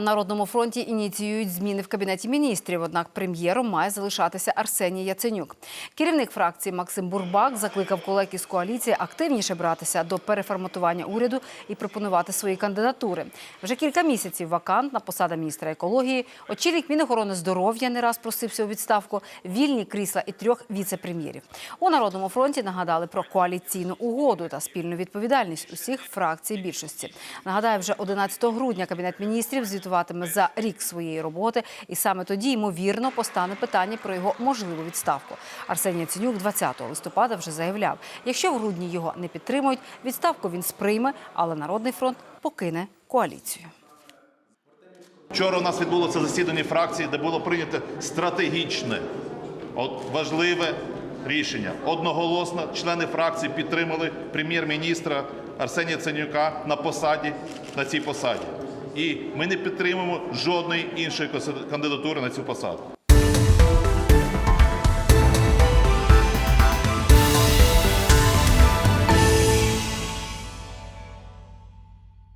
на народному фронті ініціюють зміни в кабінеті міністрів. Однак прем'єром має залишатися Арсеній Яценюк. Керівник фракції Максим Бурбак закликав колег із коаліції активніше братися до переформатування уряду і пропонувати свої кандидатури. Вже кілька місяців вакантна посада міністра екології. Очільник Мінохорони здоров'я не раз просився у відставку. Вільні крісла і трьох віце-прем'єрів. У народному фронті нагадали про коаліційну угоду та спільну відповідальність усіх фракцій більшості. Нагадаю, вже 11 грудня кабінет міністрів звітуватиме за рік своєї роботи, і саме тоді ймовірно постане питання про його можливу відставку. Арсеній Яценюк 20 листопада вже заявляв, якщо в грудні його не підтримують, відставку він сприйме, але народний фронт покине коаліцію. Вчора у нас відбулося засідання фракції, де було прийнято стратегічне, от важливе рішення. Одноголосно члени фракції підтримали прем'єр-міністра Арсенія Ценюка на посаді на цій посаді. І ми не підтримуємо жодної іншої кандидатури на цю посаду.